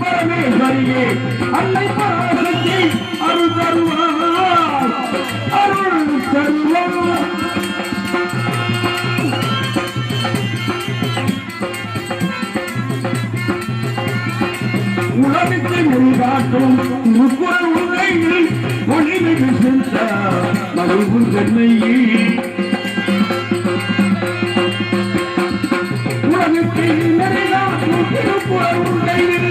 பரமேஸ்வரியே அன்னை பராசக்தி அருள் தருவார் அருள் தருவார். உலகத்தை நெறிகாட்டும் முக்குற உண்மையில் ஒளிமிகு சென்றார் மறைவு தன்மையில் உலகத்தை நெறிகாட்டும் திருக்குறள் உண்மையில்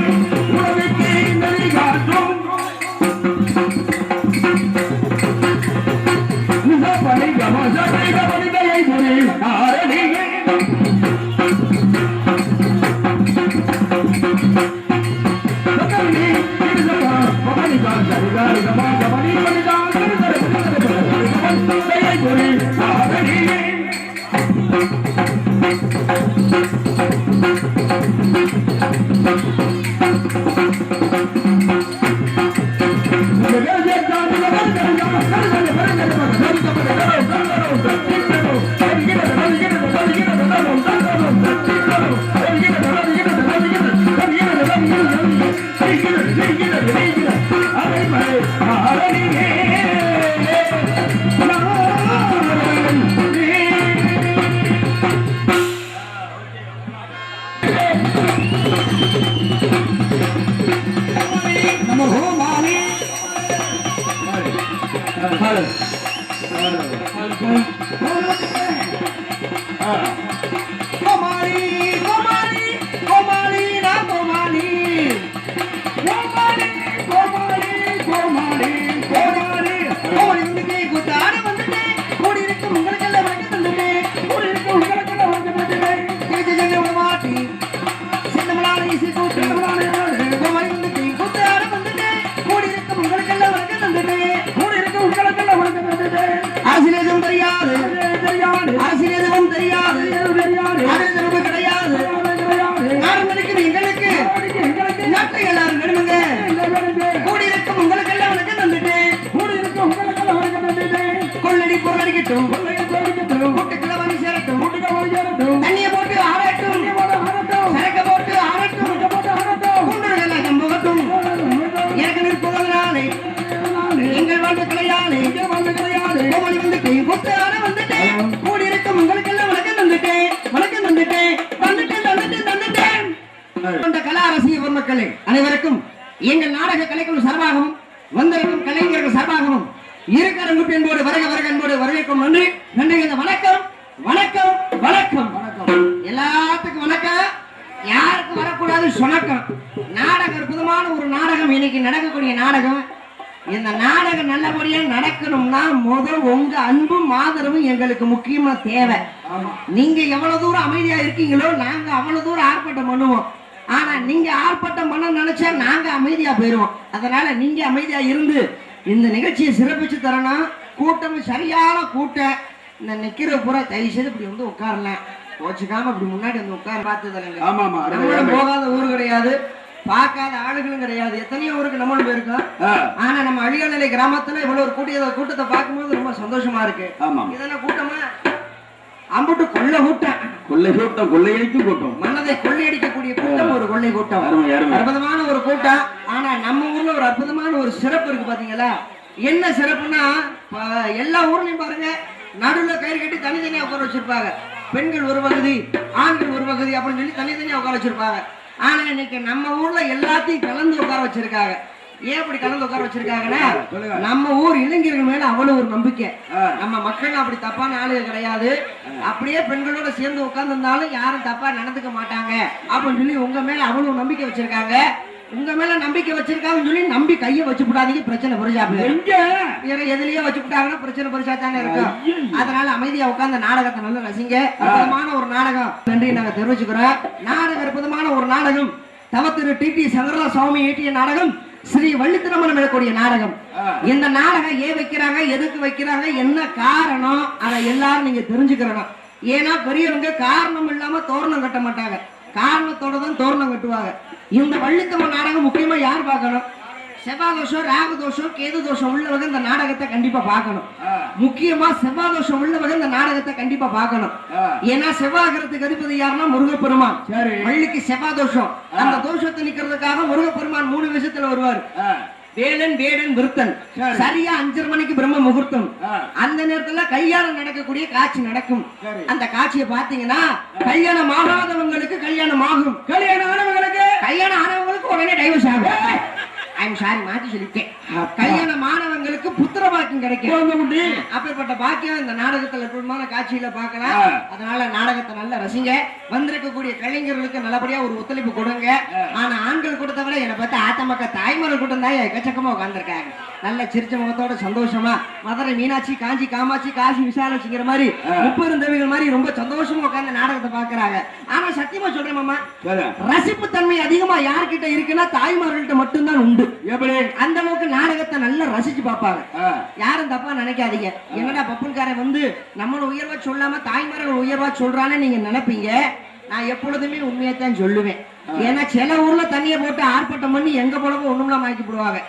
நம்ம கலைக்குழு சார்பாகவும் வந்திருக்கும் கலைஞர்கள் சார்பாகவும் இருக்கிற என்போடு வருக வருக என்போடு வரவேற்கும் நன்றி. நன்றி இந்த வணக்கம் வணக்கம் வணக்கம். வணக்கம் எல்லாத்துக்கும் வணக்கம். யாருக்கு வரக்கூடாது சொணக்கம். நாடகம் அற்புதமான ஒரு நாடகம் இன்னைக்கு நடக்கக்கூடிய நாடகம். இந்த நாடகம் நல்லபடியா நடக்கணும்னா முதல் உங்க அன்பும் ஆதரவும் எங்களுக்கு முக்கியமா தேவை. நீங்க எவ்வளவு தூரம் அமைதியா இருக்கீங்களோ நாங்க அவ்வளவு தூரம் ஆர்ப்பாட்டம் பண்ணுவோம் ஆனா நீங்க ஆர்ப்பாட்டம் பண்ண நினைச்சா நாங்க அமைதியா போயிருவோம் அதனால நீங்க அமைதியா இருந்து இந்த நிகழ்ச்சியை சிறப்பிச்சு தரணும். கூட்டம் சரியான கூட்டம். இந்த நிக்கிற பூரா தயவு செய்து இப்படி வந்து உட்காரலாம் கோச்சுக்காம இப்படி முன்னாடி வந்து உட்கார பார்த்ததில்லைங்க ஆமா ஆமா அருமை, நம்மளும் அருமை. போகாத ஊர் கிடையாது. பார்க்காத ஆளுகளும் கிடையாது. எத்தனையோ ஊருக்கு நம்மளும் போயிருக்கோம். ஆனா நம்ம அழியாநிலை கிராமத்துல இவ்வளவு ஒரு கூட்டிய கூட்டத்தை பார்க்கும்போது ரொம்ப சந்தோஷமா இருக்கு. ஆமாம் இதெல்லாம் கூட்டமா? அம்புட்டு கொள்ள கூட்டம். கொள்ளை கூட்டம் கொள்ளையடிக்கும் கூட்டம். மனதை கொள்ளையடிக்கக்கூடிய கூட்டம் ஒரு கொள்ளை கூட்டம். அற்புதமான ஒரு கூட்டம். ஆனா நம்ம ஊர்ல ஒரு அற்புதமான ஒரு சிறப்பு இருக்கு பாத்தீங்களா? என்ன சிறப்புன்னா எல்லா ஊர்லயும் பாருங்க நடுவுல கயிறு கட்டி தனித்தனியா உட்கார வச்சிருப்பாங்க. பெண்கள் ஒரு பகுதி ஆண்கள் ஒரு பகுதி அப்படின்னு சொல்லி தனித்தனியா உட்கார வச்சிருப்பாங்க. ஆனா இன்னைக்கு நம்ம ஊர்ல எல்லாத்தையும் கலந்து உட்கார வச்சிருக்காங்க. ஏன் அப்படி கலந்து உட்கார வச்சிருக்காங்கன்னா. நம்ம ஊர் இளைஞர்கள் மேல அவ்வளவு ஒரு நம்பிக்கை. நம்ம மக்கள் அப்படி தப்பான ஆளுங்க கிடையாது. அப்படியே பெண்களோட சேர்ந்து உட்கார்ந்திருந்தாலும் யாரும் தப்பா நடந்துக்க மாட்டாங்க. அப்படின்னு சொல்லி உங்க மேல அவ்வளவு நம்பிக்கை வச்சிருக்காங்க. உங்க மேல நம்பிக்கை வச்சிருக்காங்கன்னு சொல்லி நம்பி கையை வச்சு விடாதீங்க பிரச்சனை பெருசா போயிடும். எங்க எதுலயே வச்சு விட்டாங்கன்னா பிரச்சனை பெருசா தானே இருக்கும். அதனால அமைதியா உட்கார்ந்து நாடகத்தை நல்லா ரசிங்க. அற்புதமான ஒரு நாடகம். நன்றி நாங்க தெரிவிச்சுக்கிறோம். நாடகம் அற்புதமான ஒரு நாடகம். தவத்திரு டி டி சங்கரா சுவாமி இயற்றிய நாடகம். ஸ்ரீ வள்ளித்திரமணம் எழக்கூடிய நாடகம். இந்த நாடகம் ஏன் வைக்கிறாங்க எதுக்கு வைக்கிறாங்க என்ன காரணம் அதை எல்லாரும் நீங்க தெரிஞ்சுக்கிறணும். ஏன்னா பெரியவங்க காரணம் இல்லாம தோரணம் கட்ட மாட்டாங்க. காரணத்தோட தான் தோரணம் கட்டுவாங்க. இந்த வள்ளித்தமிழ் நாடகம் முக்கியமா யார் பார்க்கணும்? செவ்வாய் தோஷம் ராகு தோஷம் கேது தோஷம் உள்ளவங்க இந்த நாடகத்தை கண்டிப்பா பார்க்கணும். முக்கியமா செவ்வாய் தோஷம் உள்ளவங்க இந்த நாடகத்தை கண்டிப்பா பார்க்கணும். ஏன்னா செவ்வாய்கிறதுக்கு அதிபதி யாருன்னா முருகப்பெருமான். சரி. வள்ளிக்கு செவ்வாய் தோஷம் அந்த தோஷத்தை நிக்கிறதுக்காக முருகப்பெருமான் மூணு விஷயத்துல வருவார். வேலன் வேடன் விருத்தன். சரி. சரியா அஞ்சரை மணிக்கு பிரம்ம முகூர்த்தம். அந்த நேரத்துல கல்யாணம் நடக்கக்கூடிய காட்சி நடக்கும். அந்த காட்சியை பாத்தீங்கன்னா கல்யாணம் ஆகாதவங்களுக்கு கல்யாணம் ஆகும். கல்யாணம் ஆனவங்களுக்கு? கல்யாணம் ஆனவங்களுக்கு உடனே டைவர்ஸ் ஆகும். ஐம் சாரி மாத்தி சொல்லிட்டேன். அப்பா. கல்யாணம் ஆனவங்களுக்கு புத்திர பாக்கியம் கிடைக்கும். அப்பேற்பட்ட பாக்கியம் இந்த நாடகத்துல அற்புதமான காட்சியில பார்க்கலாம். ஆ. அதனால நாடகத்தை நல்லா ரசிங்க. வந்திருக்கக்கூடிய கலைஞர்களுக்கு நல்லபடியா ஒரு ஒத்துழைப்பு கொடுங்க. ஆனா ஆண்கள் கூட்டத்தை விட என்னை பார்த்து ஆத்தமக்க தாய்மார்கள் கூட்டம் தான் எக்கச்சக்கமா உட்காந்துருக்காங்க நல்ல சிரிச்ச முகத்தோட சந்தோஷமா. மதுரை மீனாட்சி காஞ்சி காமாட்சி காசி விசாலாட்சிங்கிற மாதிரி முப்பெருந்தவிகள் மாதிரி ரொம்ப சந்தோஷமா உட்கார்ந்து நாடகத்தை பாக்குறாங்க ஆனா சத்தியமா சொல்றேன் மாமா ரசிப்பு தன்மை அதிகமா யார்கிட்ட இருக்குன்னா தாய்மார்கள்ட்ட மட்டும்தான் உண்டு. எப்படி? அந்த அளவுக்கு நாடகத்தை நல்லா ரசிச்சு பார்ப்பாங்க. யாரும் தப்பா நினைக்காதீங்க. என்னடா பப்புன்காரன் வந்து நம்மள உயர்வா சொல்லாம தாய்மார்கள் உயர்வா சொல்றான்னு நீங்க நினைப்பீங்க? நான் எப்பொழுதுமே உண்மையைத்தான் சொல்லுவேன். ஏன்னா சில ஊர்ல தண்ணிய போட்டு ஆர்ப்பாட்டம் பண்ணி எங்க போலவும் ஒண்ணும்லாம் ஆக்கி போடுவாங்க.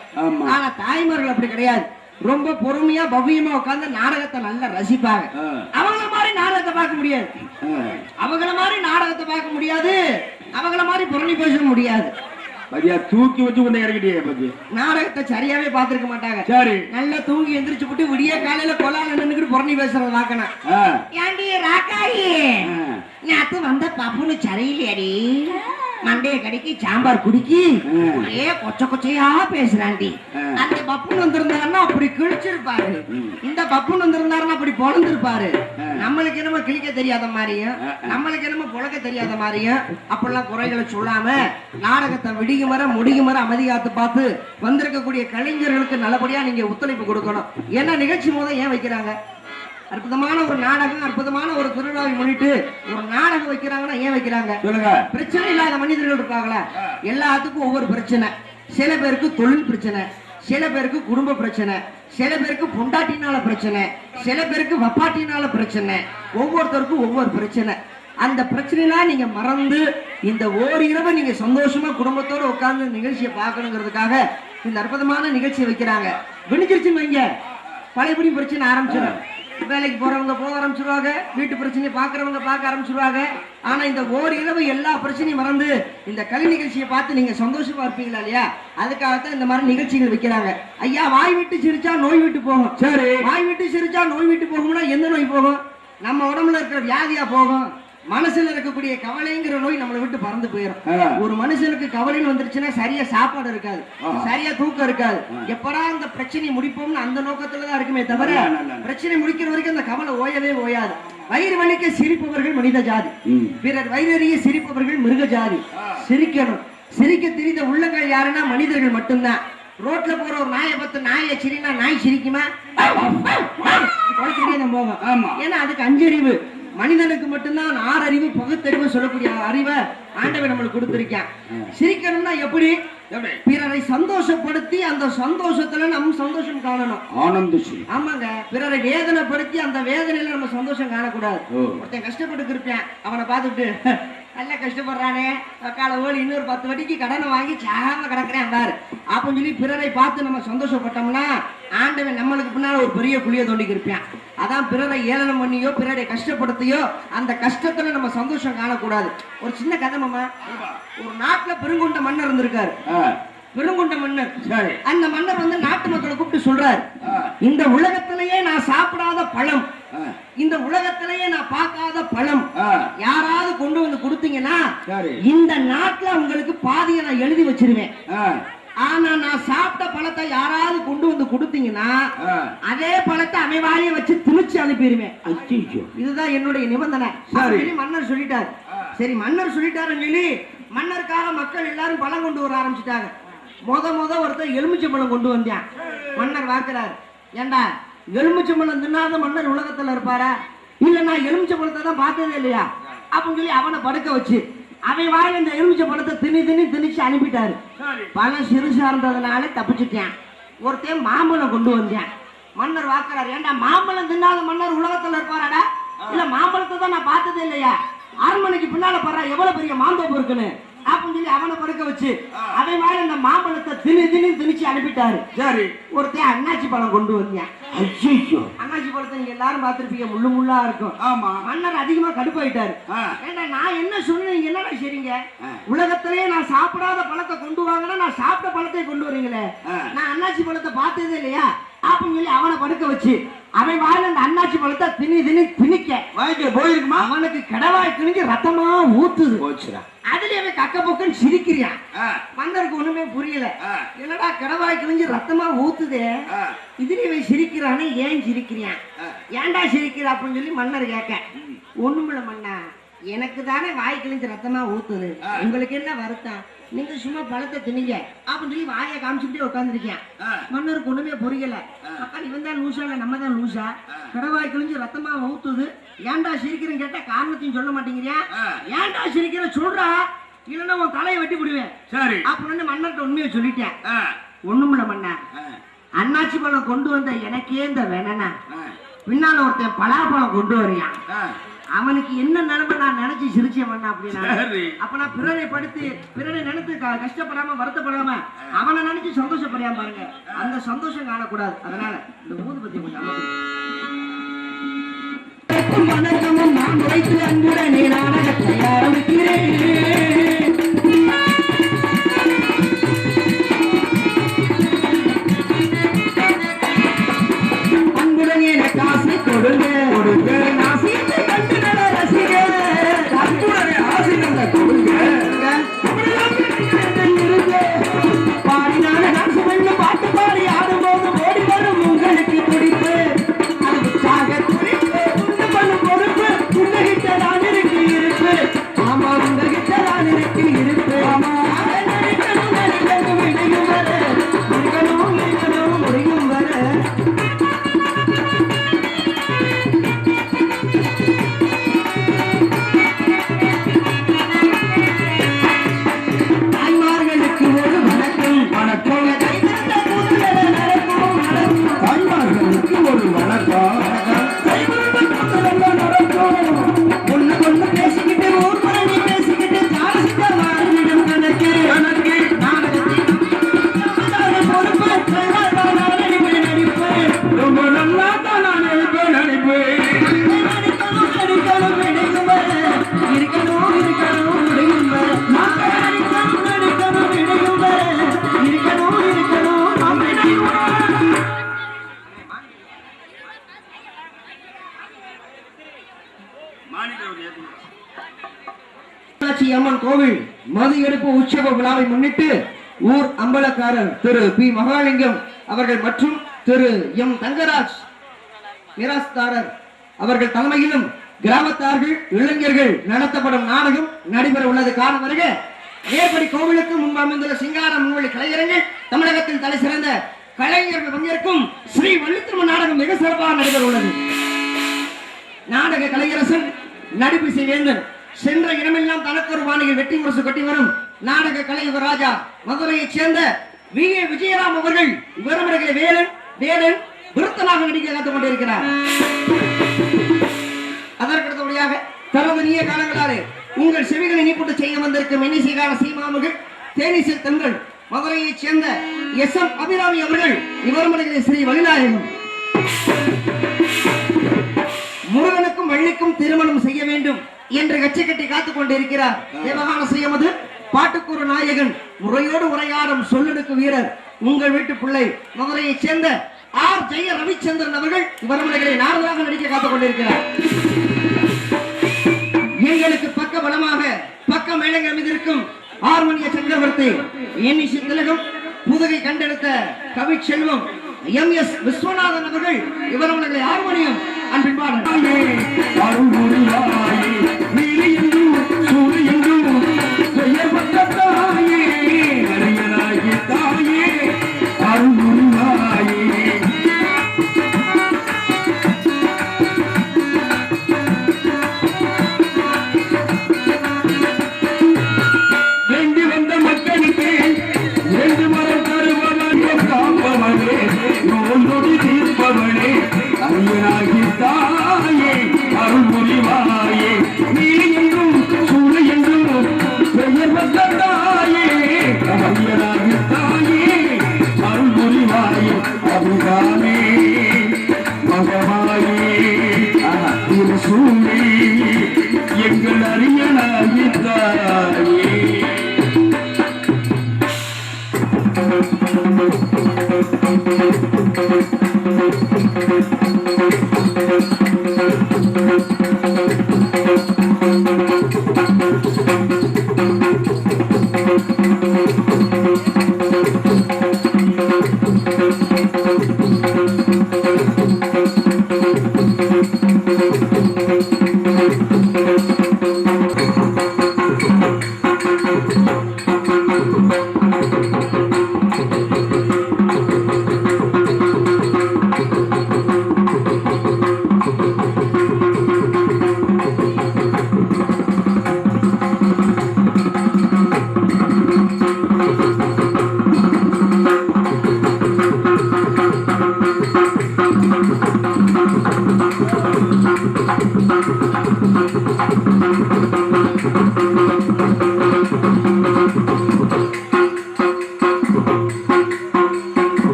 ஆனா தாய்மார்கள் அப்படி கிடையாது. ரொம்ப பொறுமையா பவ்யமா உட்கார்ந்து நாடகத்தை நல்லா ரசிப்பாங்க. அவங்கள மாதிரி நாடகத்தை பார்க்க முடியாது. அவங்கள மாதிரி நாடகத்தை பார்க்க முடியாது. அவங்கள மாதிரி புரணி பேச முடியாது. பத்தியா தூக்கி வச்சு கொண்டு இறக்கிட்டியே பத்தி நாடகத்தை சரியாவே பார்த்திருக்க மாட்டாங்க. சரி. நல்லா தூங்கி எந்திரிச்சு போட்டு விடிய காலையில கொலால நின்னுக்கிட்டு புரணி பேசுறது வாக்கணும் ஆ, ஏண்டி ராக்காயி. நேத்து வந்த பப்புனு சரியில்லையடி. மண்டைய கடிக்கி சாம்பார் குடிக்கி. ஒரே கொச்ச கொச்சையா பேசுறாண்டி. அந்த பப்புன்னு வந்திருந்தாருன்னா அப்படி கிழிச்சிருப்பாரு. இந்த பப்புன்னு வந்திருந்தாருன்னா அப்படி பொழந்திருப்பாரு. நம்மளுக்கு என்னமோ கிழிக்க தெரியாத மாதிரியும் நம்மளுக்கு என்னமோ புழக்க தெரியாத மாதிரியும் அப்படிலாம் குறைகளை சொல்லாம நாடகத்தை விடியும் வர முடியும் வர அமைதி காத்து பார்த்து வந்திருக்கக்கூடிய கலைஞர்களுக்கு நல்லபடியா நீங்க ஒத்துழைப்பு கொடுக்கணும். ஏன்னா நிகழ்ச்சி போத ஏன் வைக்கிறாங்க? அற்புதமான ஒரு நாடகம் அற்புதமான ஒரு திருவிழாவை முன்னிட்டு ஏன் வைக்கிறாங்க? சொல்லுங்க. பிரச்சனை இல்லாத மனிதர்கள் இருப்பாங்களா எல்லாத்துக்கும் ஒவ்வொரு பிரச்சனை. சில பேருக்கு தொழில் பிரச்சனை. சில பேருக்கு குடும்ப பிரச்சனை. சில பேருக்கு பொண்டாட்டினால பிரச்சனை. சில பேருக்கு வப்பாட்டினால பிரச்சனை. ஒவ்வொருத்தருக்கும் ஒவ்வொரு பிரச்சனை. அந்த பிரச்சனைலாம் நீங்க மறந்து இந்த ஓரிரவை நீங்க சந்தோஷமா குடும்பத்தோட உட்கார்ந்து நிகழ்ச்சியை பார்க்கணுங்கிறதுக்காக இந்த அற்புதமான நிகழ்ச்சியை வைக்கிறாங்க. விணிச்சிருச்சுன்னு வைங்க. பழையபடி பிரச்சனை ஆரம்பிச்சிடும். வேலைக்கு போறவங்க போக ஆரம்பிச்சிருவாங்க வீட்டு பிரச்சனையை பார்க்கறவங்க பார்க்க ஆரம்பிச்சிருவாங்க. ஆனா இந்த ஓர் இரவு எல்லா பிரச்சனையும் மறந்து இந்த கலை நிகழ்ச்சியை பார்த்து நீங்க சந்தோஷமா இருப்பீங்களா இல்லையா? அதுக்காகத்தான் இந்த மாதிரி நிகழ்ச்சிகள் வைக்கிறாங்க. ஐயா வாய் விட்டு சிரிச்சா நோய் விட்டு போகும். சரி. வாய் விட்டு சிரிச்சா நோய் விட்டு போகும்னா எந்த நோய் போகும்? நம்ம உடம்புல இருக்கிற வியாதியா போகும்? மனசுல இருக்கக்கூடிய கவலைங்கிற நோய் நம்மளை விட்டு பறந்து போயிடும். ஒரு மனுஷனுக்கு கவலைன்னு வந்துருச்சுன்னா சரியா சாப்பாடு இருக்காது. சரியா தூக்கம் இருக்காது. எப்படா அந்த பிரச்சனையை முடிப்போம்னு அந்த நோக்கத்துல தான் இருக்குமே தவிர. பிரச்சனை முடிக்கிற வரைக்கும் அந்த கவலை ஓயவே ஓயாது. வயிறு வலிக்க சிரிப்பவர்கள் மனித ஜாதி. பிறர் வயிறறிய சிரிப்பவர்கள் மிருக ஜாதி. சிரிக்கணும். சிரிக்க தெரிந்த உள்ளங்கள் யாருன்னா மனிதர்கள் மட்டும்தான். ரோட்ல போற ஒரு நாயை பார்த்து நாயை சிரினா நாய் சிரிக்குமா? போகும். ஏன்னா அதுக்கு அஞ்சறிவு. மனிதனுக்கு மட்டும்தான் ஆறறிவு பகுத்தறிவு சொல்லக்கூடிய அறிவை ஆண்டவன் நம்மளுக்கு கொடுத்திருக்கான் சிரிக்கணும்னா எப்படி? பிறரை சந்தோஷப்படுத்தி அந்த சந்தோஷத்துல நம்ம சந்தோஷம் காணணும். ஆனந்த ஸ்ரீ ஆமாங்க. பிறரை வேதனைப்படுத்தி அந்த வேதனையில நம்ம சந்தோஷம் காணக்கூடாது. ஒருத்தன் கஷ்டப்பட்டு இருப்பேன் அவனை பார்த்துட்டு நல்லா கஷ்டப்படுறானே. கால ஓடி இன்னொரு பத்து வட்டிக்கு கடனை வாங்கி சாகாம கிடக்குறேன் பாரு. அப்படின்னு சொல்லி பிறரை பார்த்து நம்ம சந்தோஷப்பட்டோம்னா ஆண்டவன் நம்மளுக்கு பின்னால ஒரு பெரிய குழியை தோண்டிக்கு இருப்பான். அதான் பிறரை ஏளனம் பண்ணியோ பிறரை கஷ்டப்படுத்தியோ அந்த கஷ்டத்துல நம்ம சந்தோஷம் காணக்கூடாது. ஒரு சின்ன கதை மாமா. ஒரு நாட்டுல பெருங்கொண்ட மன்னர் இருந்திருக்காரு. பெருங்கொண்ட மன்னர். அந்த மன்னர் வந்து நாட்டு மக்களை கூப்பிட்டு சொல்றாரு. இந்த உலகத்திலேயே நான் சாப்பிடாத பழம் இந்த உலகத்திலேயே நான் பார்க்காத பழம். யாராவது கொண்டு வந்து கொடுத்தீங்கன்னா இந்த நாட்டுல உங்களுக்கு பாதியை நான் எழுதி வச்சிருவேன். ஆனா நான் சாப்பிட்ட பழத்தை யாராவது கொண்டு வந்து கொடுத்தீங்கன்னா. அதே பழத்தை அமைவாரிய வச்சு திணிச்சு அனுப்பிடுவேன். இதுதான் என்னுடைய நிபந்தனை. மன்னர் சொல்லிட்டாரு. சரி மன்னர் சொல்லிட்டாருன்னு சொல்லி மன்னருக்காக மக்கள் எல்லாரும் பழம் கொண்டு வர ஆரம்பிச்சிட்டாங்க. முத முத ஒருத்தர் எலுமிச்சம்பழம் கொண்டு வந்தான். மன்னர் வாக்குறாரு. ஏண்டா எலுமிச்சம்பழம் தின்னாத மன்னர் உலகத்துல இருப்பாரா? இல்ல நான் எலுமிச்சம்பழத்தை தான் பார்த்ததே இல்லையா? அப்படின்னு சொல்லி அவனை படுக்க வச்சு அவன் வாய் இந்த எலுமிச்சம்பழத்தை திணி திணி திணிச்சு அனுப்பிட்டாரு. பழம் சிறுசா இருந்ததுனால தப்பிச்சுட்டேன். ஒருத்தன் மாம்பழம் கொண்டு வந்தேன். மன்னர் வாக்குறாரு ஏண்டா மாம்பழம் தின்னாத மன்னர் உலகத்துல இருப்பாராடா? இல்ல மாம்பழத்தை தான் நான் பார்த்ததே இல்லையா? அரண்மனைக்கு பின்னால பாரு எவ்வளவு பெரிய மாந்தோப்பு இருக்குன்னு? அப்படின்னு சொல்லி அவனை படுக்க வச்சு. அவன் மேல இந்த மாம்பழத்தை திணி திணி திணிச்சு அனுப்பிட்டாரு. சரி. ஒருத்தன் அண்ணாச்சி பழம் கொண்டு வந்தேன். ஐயோ அண்ணாச்சி பழத்தை நீங்க எல்லாரும் பார்த்திருப்பீங்க முள்ளு முள்ளா இருக்கும். ஆமா. மன்னர் அதிகமா கடுப்பாயிட்டாரு. ஏண்டா நான் என்ன சொன்னேன் நீங்க என்னடா செய்றீங்க? ஆ. உலகத்திலேயே நான் சாப்பிடாத பழத்தை கொண்டு வாங்கினா நான் சாப்பிட்ட பழத்தை கொண்டு வரீங்களே. நான் அண்ணாச்சி பழத்தை பார்த்ததே இல்லையா? அப்படின்னு சொல்லி அவனை படுக்க வச்சு அவன் வாயில அந்த அண்ணாச்சி பழத்தை திணி திணி திணிக்க. வாய்க்கு போயிருக்குமா? அவனுக்கு கடவாய் கிழிஞ்சு ரத்தமா ஊத்துது. போச்சுடா. அதுல அவன் கக்க பொக்குன்னு சிரிக்கிறான் ஆ, மன்னருக்கு ஒண்ணுமே புரியல. என்னடா கடவாய் கிழிஞ்சு ரத்தமா ஊத்துதே? இதுல இவன் சிரிக்கிறானே ஏன் சிரிக்கிறான்? ஆ. ஏன்டா சிரிக்கிற அப்படின்னு சொல்லி மன்னர் கேட்க. ஒண்ணுமில்ல மன்னா. எனக்கு தானே வாய் கிழிஞ்சு ரத்தமா ஊத்துது. உங்களுக்கு என்ன வருத்தம்? நீங்க சும்மா பழத்தை தின்னீங்க. அப்படின்னு சொல்லி வாயை காமிச்சுட்டே உட்காந்துருக்கேன். மன்னருக்கு ஒண்ணுமே புரியல. இவன் தான் லூசா இல்ல நம்ம தான் லூசா. கடவாய் கிழிஞ்சு ரத்தமா ஊத்துது. ஏன்டா சிரிக்கிறேன்னு கேட்டா காரணத்தையும் சொல்ல மாட்டேங்கிறியா. ஏன்டா சிரிக்கிற? சொல்றா. இல்லைன்னா உன் தலையை வெட்டி விடுவேன். சரி. அப்படின்னு மன்னர்கிட்ட உண்மையை சொல்லிட்டேன். ஒண்ணுமில்ல மன்னா. அண்ணாச்சி பழம் கொண்டு வந்த எனக்கே இந்த வேணனா பின்னால ஒருத்தன் பலாப்பழம் கொண்டு வரியான். அவனுக்கு என்ன நிலைமை நான் நினைச்சு சிரிச்சேன் அப்படின்னா. அப்ப நான் பிறரை படுத்து பிறரை நினைத்து கஷ்டப்படாம வருத்தப்படாம அவனை நினைச்சு சந்தோஷப்படாம பாருங்க அந்த சந்தோஷம் காணக்கூடாது அதனால இந்த ஊதுபத்தி கொஞ்சம். வணக்கமும் நான் உழைத்து அன்புடனே மீனாட்சி அம்மன் கோவில் மது எடுப்பு உற்சவ விழாவை முன்னிட்டு ஊர் அம்பலக்காரர் திரு பி மகாலிங்கம் அவர்கள் மற்றும் திரு எம் தங்கராஜ் மிராஸ்தாரர் அவர்கள் தலைமையிலும் கிராமத்தார்கள் இளைஞர்கள் நடத்தப்படும் நாடகம் நடைபெற உள்ளது. காலம் வருக. ஏற்படி கோவிலுக்கு முன்பு அமைந்துள்ள சிங்கார முன்வழி கலைஞரங்கள் தமிழகத்தில் தலை சிறந்த கலைஞர்கள் பங்கேற்கும் ஸ்ரீ வள்ளித்திரும நாடகம் மிக சிறப்பாக நடைபெற உள்ளது. நாடக கலைஞரசன் நடிப்பிசை வேந்தன் சென்ற இடமெல்லாம் தனக்கு ஒரு வாணியில் வெற்றி முரசு கட்டி வரும். நாடக கலையுக ராஜா மதுரையைச் சேர்ந்த வி. ஏ. விஜயராம் அவர்கள் விவரமடைகளை வேலன் வேலன் விருத்தனாக நடிக்க காத்துக் கொண்டிருக்கிறார். அதற்கடுத்தபடியாக தனது நீய காலங்களாலே உங்கள் செவிகளை நீப்பட்டு செய்ய வந்திருக்கும் எண்ணிசைகால சீமாமுகள் தேனிசை தென்றல் மதுரையைச் சேர்ந்த எஸ். எம். அபிராமி அவர்கள் விவரமடைகளை ஸ்ரீ வழிநாயகம். பெண்ணுக்கும் திருமணம் செய்ய வேண்டும் என்று கட்சி கட்டி காத்துக் கொண்டிருக்கிறார் தேவகான செய்யமது பாட்டுக்கூறு நாயகன். முறையோடு உரையாடும் சொல்லெடுக்கு வீரர். உங்கள் வீட்டு பிள்ளை மதுரையைச் சேர்ந்த ஆர். ஜெய ரவிச்சந்திரன் அவர்கள் வரமுறைகளை நாரதாக நடிக்க காத்துக் கொண்டிருக்கிறார். எங்களுக்கு பக்க பலமாக பக்க மேலங்க அமைந்திருக்கும் ஆர்மணிய சக்கரவர்த்தி எண்ணிசி திலகம் புதுகை கண்டெடுத்த கவி செல்வம் எம். எஸ். விஸ்வநாதன் அவர்கள் இவரவர்களை ஆர்மணியம் அன்பின்பாளர் வேண்டி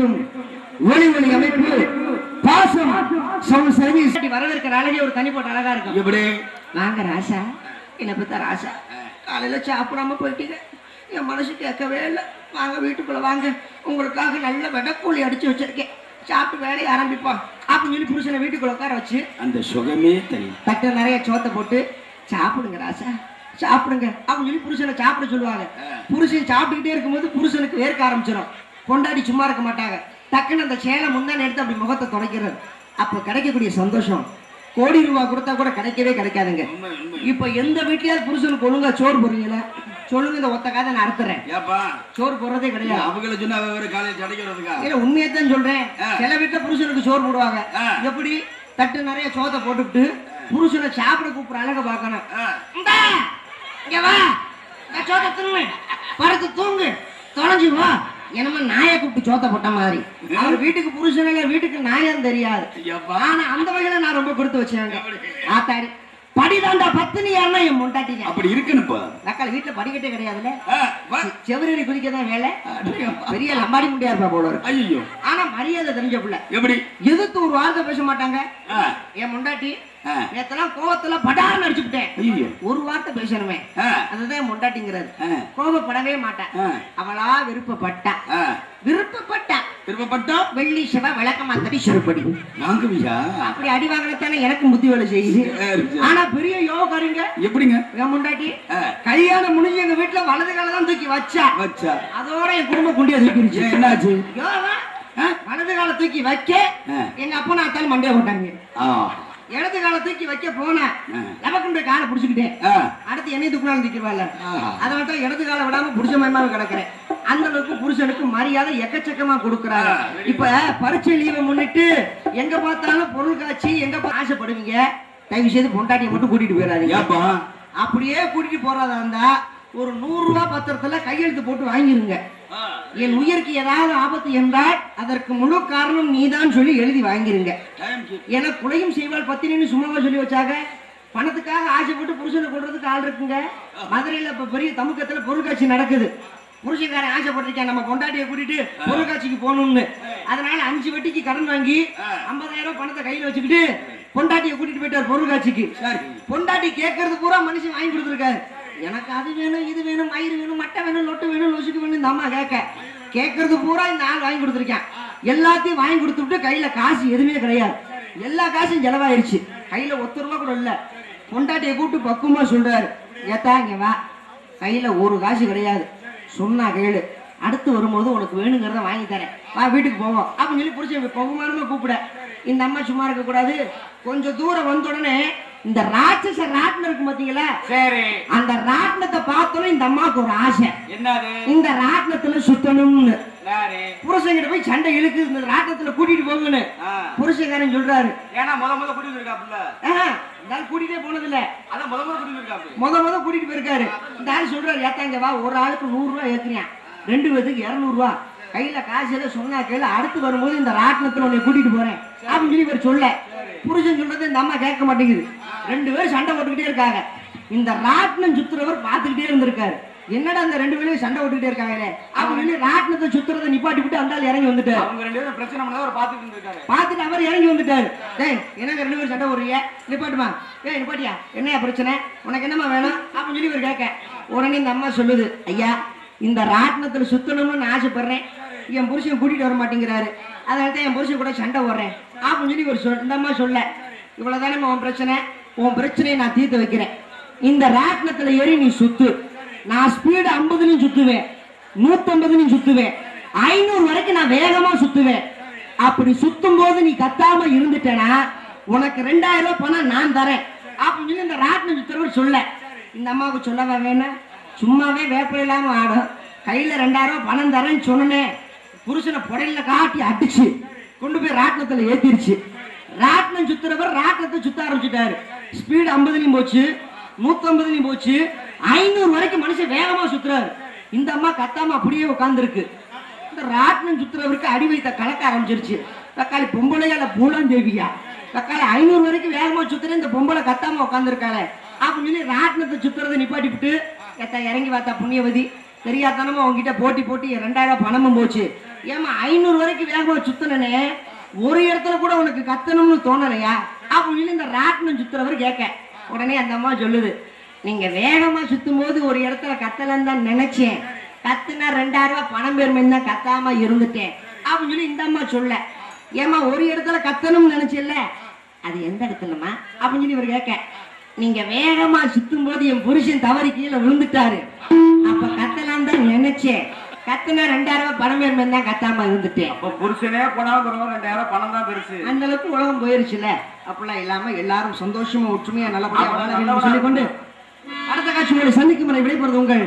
ஒளி ஒளி அமைப்பு பாசம் சவுண்ட் சர்வீஸ். வரவேற்கிற அழகே ஒரு தனி போட்டு அழகா இருக்கும். எப்படி? வாங்க ராசா. என்ன ராசா? காலையில சாப்பிடாம போயிட்டீங்க. என் மனசு கேட்கவே இல்லை. வாங்க வீட்டுக்குள்ள வாங்க. உங்களுக்காக நல்ல வெடக்கூலி அடிச்சு வச்சிருக்கேன். சாப்பிட்டு வேலையை ஆரம்பிப்போம். அப்படின்னு சொல்லி புருஷனை வீட்டுக்குள்ள உட்கார வச்சு அந்த சுகமே தனி தட்டு நிறைய சோத்தை போட்டு சாப்பிடுங்க ராசா. சாப்பிடுங்க. அப்படின்னு சொல்லி புருஷனை சாப்பிட சொல்லுவாங்க. புருஷன் சாப்பிட்டுக்கிட்டே இருக்கும்போது புருஷனுக்கு வேர்க்க ஆரம்பிச்சிடும் கொண்டாடி சும்மா இருக்க மாட்டாங்க. டக்குன்னு அந்த சேலை முந்தானே எடுத்து அப்படி முகத்தை துடைக்கிறது. அப்போ கிடைக்கக்கூடிய சந்தோஷம். கோடி ரூபாய் கொடுத்தா கூட கிடைக்கவே கிடைக்காதுங்க. இப்போ எந்த வீட்லயாவது புருஷனுக்கு ஒழுங்கா சோறு போடுறீங்களா? சொல்லுங்க இந்த ஒத்த காதை நான் அறுத்துறேன். சோறு போடுறதே கிடையாது. அவங்கள சொன்னா வேற காலையில் சடைக்கிறதுக்கா இல்ல உண்மையை தான் சொல்றேன். சில வீட்டுல புருஷனுக்கு சோறு போடுவாங்க. எப்படி? தட்டு நிறைய சோத்தை போட்டுவிட்டு புருஷனை சாப்பிட கூப்பிடுற அழக பார்க்கணும். இங்க வா. சோத்தை தின்னு. படுத்து தூங்கு. தொலைஞ்சு வா. என்னமோ நாயை கூப்பிட்டு சோத்தை போட்ட மாதிரி. அவர் வீட்டுக்கு புருஷன் இல்ல வீட்டுக்கு நாயம் தெரியாது. ஆனா அந்த வகையில நான் ரொம்ப கொடுத்து வச்சேங்க. ஆத்தாடி படிதாண்டா பத்தினி யாருன்னா என் முண்டாட்டிங்க. அப்படி இருக்கணுப்பா நக்கால் வீட்டுல படிக்கட்டே கிடையாதுல்ல. செவரேறி குதிக்க தான் வேலை. பெரிய லம்பாடி முடியா இருப்பா போல. ஐயோ. ஆனா மரியாதை தெரிஞ்ச பிள்ளை. எப்படி? எதிர்த்து ஒரு வார்த்தை பேச மாட்டாங்க. என் முண்டாட்டி. நேத்தெல்லாம் கோவத்துல படார்னு அடிச்சுட்டேன் ஒரு வார்த்தை பேசணுமே. அதுதான் முண்டாட்டிங்கிறது. கோபப்படவே மாட்டேன். அவளா விருப்பப்பட்டா. விருப்பப்பட்டா. விருப்பப்பட்டோம் வெள்ளி செவ விளக்கமாத்தடி செருப்படி வாங்குவியா? அப்படி அடி வாங்கினத்தானே எனக்கு புத்தி வேலை செய்யுது. ஆனா பெரிய யோகாரிங்க எப்படிங்க? என் முண்டாட்டி கல்யாணம் முடிஞ்சு எங்க வீட்டுல வலது கால தான் தூக்கி வச்சா. வச்சா. அதோட என் குடும்ப குண்டியா தூக்கிடுச்சு என்னாச்சு? யோகா, வலது கால தூக்கி வைக்க. எங்க அப்பா நான் அத்தாலும் மண்டையை போட்டாங்க. இடது கால தூக்கி வைக்க போனேன் ஆ. லவக்குண்டு காலை பிடிச்சுக்கிட்டேன் அடுத்து என்னை துக்குனாலும் திக்கிறவாள் ஆஹா. அதை மட்டும் இடது காலை விடாம புருஷ மயமாவே கிடக்குறேன். அந்த அளவுக்கு புருஷனுக்கு மரியாதை எக்கச்சக்கமா கொடுக்குறாங்க. இப்ப பரீட்சை லீவை முன்னிட்டு எங்க பார்த்தாலும் பொருள் காட்சி எங்க ஆசைப்படுவீங்க? தயவு செய்து பொண்டாட்டியை மட்டும் கூட்டிட்டு போயிடாதீங்க. அப்படியே கூட்டிட்டு போறதா இருந்தா ஒரு நூறு ரூபாய் பத்திரத்துல கையெழுத்து போட்டு வாங்கிருங்க. என் உயிருக்கு ஏதாவது ஆபத்து என்றால் அதற்கு முழு காரணம் நீதான் சொல்லி எழுதி வாங்கிருங்க. ஏன்னா குலையும் செய்வாள் பத்தினின்னு சும்மாவா சொல்லி வச்சாங்க. பணத்துக்காக ஆசைப்பட்டு புருஷனை கொள்றதுக்கு ஆள் இருக்குங்க. மதுரையில இப்ப பெரிய தமுக்கத்துல பொருட்காட்சி நடக்குது. புருஷன்காரன் ஆசைப்பட்டிருக்கேன். நம்ம கொண்டாட்டியை கூட்டிட்டு பொருட்காட்சிக்கு போகணும்னு. அதனால அஞ்சு வட்டிக்கு கடன் வாங்கி ஐம்பதாயிரம் பணத்தை கையில வச்சுக்கிட்டு பொண்டாட்டியை கூட்டிட்டு போயிட்டார் பொருட்காட்சிக்கு. பொண்டாட்டி கேட்கறது பூரா மனுஷன் வாங்கி கொடுத்துருக்காரு. எனக்கு அது வேணும் இது வேணும் மயிறு வேணும் மட்டை வேணும் லொட்டு வேணும் லொசுக்கு வேணும் இந்த அம்மா கேட்க. கேட்கறது பூரா இந்த ஆள் வாங்கி கொடுத்துருக்கேன். எல்லாத்தையும் வாங்கி கொடுத்துட்டு கையில காசு எதுவுமே கிடையாது. எல்லா காசும் செலவாயிருச்சு. கையில ஒத்து ரூபா கூட இல்ல. பொண்டாட்டியை கூப்பிட்டு பக்குவமா சொல்றாரு. ஏத்தாங்க வா. கையில ஒரு காசு கிடையாது. சொன்னா கேளு. அடுத்து வரும்போது உனக்கு வேணுங்கிறத வாங்கி தரேன். வா வீட்டுக்கு போவோம். அப்படின்னு சொல்லி புருஷன் பகுமானமா கூப்பிட. இந்த அம்மா சும்மா இருக்க கூடாது. கொஞ்சம் தூரம் வந்த உடனே இந்த ராட்சச ராட்டினம் இருக்கு பாத்தீங்களா? சரி. அந்த ராட்டினத்தை பார்த்தோன்னே இந்த அம்மாவுக்கு ஒரு ஆசை. என்னது? இந்த ராட்டினத்துல சுத்தணும்னு. சரி புருஷன்கிட்ட போய் சண்டை இழுக்கு இந்த ராட்டினத்துல கூட்டிட்டு போங்கன்னு. ஆ. புருஷக்காரன் சொல்றாரு. ஏன்னா முத முத கூட்டிட்டு இந்த ஆள் கூட்டிட்டே போனதில்ல. அதான் முத முத கூட்டிட்டு இருக்காப்பு முத முத கூட்டிட்டு போயிருக்காரு. இந்த ஆள் சொல்றாரு ஏத்தாங்க வா ஒரு ஆளுக்கு நூறு ரூபாய் ஏத்துறியான் ரெண்டு பேத்துக்கு இருநூறு ரூபா கையில காசு எல்லாம் சொன்னா கையில அடுத்து வரும்போது இந்த ராட்டினத்துல உன்னை கூட்டிட்டு போறேன் அப்படின்னு சொல்லி இவர் சொல்ல. புருஷன் சொல்றது இந்த அம்மா கேட்க மாட்டேங்குது. ரெண்டு பேரும் சண்டை போட்டுக்கிட்டே இருக்காங்க. இந்த ராட்டினம் சுத்துறவர் பார்த்துக்கிட்டே இருந்திருக்காரு. என்னடா அந்த ரெண்டு பேரும் சண்டை போட்டுக்கிட்டே இருக்காங்களே? அப்படின்னு ராட்டினத்தை சுத்துறதை நிப்பாட்டி விட்டு அந்த இறங்கி வந்துட்டாரு. அவங்க ரெண்டு பேரும் பிரச்சனை பண்ணதை அவர் பாத்துட்டு இருந்திருக்காரு. பார்த்துட்டு அவர் இறங்கி வந்துட்டாரு. டேய் எனக்கு ரெண்டு பேரும் சண்டை போடுறீங்க? நிப்பாட்டுமா? ஏய் நிப்பாட்டியா? என்னையா பிரச்சனை? உனக்கு என்னம்மா வேணும்? அப்படின்னு சொல்லி இவர் கேட்க. உடனே இந்த அம்மா சொல்லுது ஐயா இந்த ராட்டினத்தில் சுத்தணும்னு நான் ஆசைப்படுறேன். என் புருஷன் கூட்டிட்டு வர மாட்டேங்கிறாரு. அதனால தான் என் புருஷன் கூட சண்டை போடுறேன். அப்படின்னு சொல்லி ஒரு சொல் இந்த சொல்ல. இவ்வளவுதானே உன் பிரச்சனை? உன் பிரச்சனையை நான் தீர்த்து வைக்கிறேன். இந்த ராட்டினத்துல ஏறி நீ சுத்து. நான் ஸ்பீடு ஐம்பதுலையும் சுத்துவேன். நூத்தம்பதுலையும் சுத்துவேன். ஐநூறு வரைக்கும் நான் வேகமா சுத்துவேன். அப்படி சுத்தும் போது நீ கத்தாம இருந்துட்டேனா உனக்கு ரெண்டாயிரம் ரூபாய் பணம் நான் தரேன். அப்படின்னு சொல்லி இந்த ராட்டினம் சுத்துறவர் சொல்ல. இந்த அம்மாவுக்கு சொல்லவா வேணும் சும்மாவே வேப்பம் இல்லாமல் ஆடும் கையில் ரெண்டாயிரம் ரூபாய் பணம் தரேன்னு சொன்னேன். புருஷனை புடையில காட்டி அடிச்சு கொண்டு போய் ராட்டினத்தில் ஏற்றிருச்சு ராட்டினம் சுத்துறவர் ராட்டினத்தை சுத்த ஆரம்பிச்சுட்டாரு. ஸ்பீடு ஐம்பதுலையும் போச்சு நூற்றம்பதுலையும் போச்சு. ஐநூறு வரைக்கும் மனுஷன் வேகமாக சுத்துறாரு. இந்த அம்மா கத்தாம அப்படியே உட்காந்துருக்கு இந்த ராட்டினம் சுத்துறவருக்கு அடி வைத்த கலக்க ஆரம்பிச்சிருச்சு. தக்காளி பொம்பளையா பூலம் தேவியா தக்காளி ஐநூறு வரைக்கும் வேகமாக சுத்துற இந்த பொம்பளை கத்தாம உட்காந்துருக்காளே அப்படின்னு சொல்லி ராட்டினத்தை சுத்துறதை நிப்பாட்டி விட்டு எத்தா இறங்கி பார்த்தா புண்ணியவதி. தெரியாதனமும் அவங்ககிட்ட போட்டி போட்டி ரெண்டாயிரம் பணமும் போச்சு. ஏமா ஐநூறு வரைக்கும் வேகமாக சுத்துனனே. ஒரு இடத்துல கூட உனக்கு கத்தணும்னு தோணலையா? அப்படின்னு சொல்லி இந்த ராட்டினம் சுத்துறவர் கேட்க. உடனே அந்த அம்மா சொல்லுது நீங்க வேகமா சுத்தும் போது ஒரு இடத்துல கத்தலன்னு தான் நினைச்சேன். கத்துனா ரெண்டாயிரம் ரூபாய் பணம் பெருமைன்னு தான் கத்தாம இருந்துட்டேன். அப்படின்னு சொல்லி இந்த அம்மா சொல்ல ஏமா ஒரு இடத்துல கத்தணும்னு நினைச்சல அது எந்த இடத்துலமா அப்படின்னு சொல்லி இவர் கேட்க நீங்க வேகமா சுத்தும் போது என் புருஷன் தவறி கீழே விழுந்துட்டாரு. அப்ப கத்தலாம் தான் நினைச்சேன். கத்துனா ரெண்டாயிரம் ரூபாய் பணம் பெருமைன்னு தான் கத்தாம இருந்துட்டேன். அப்ப புருஷனே போனாலும் பரவாயில்ல ரெண்டாயிரம் பணம் தான் பெருசு. அந்த அளவுக்கு உலகம் போயிருச்சுல. அப்படிலாம் இல்லாம எல்லாரும் சந்தோஷமா ஒற்றுமையா நல்லபடியா சொல்லிக்கொண்டு அடுத்த காட்சி உங்களை சந்திக்கும் வரை விடைபெறுவது உங்கள்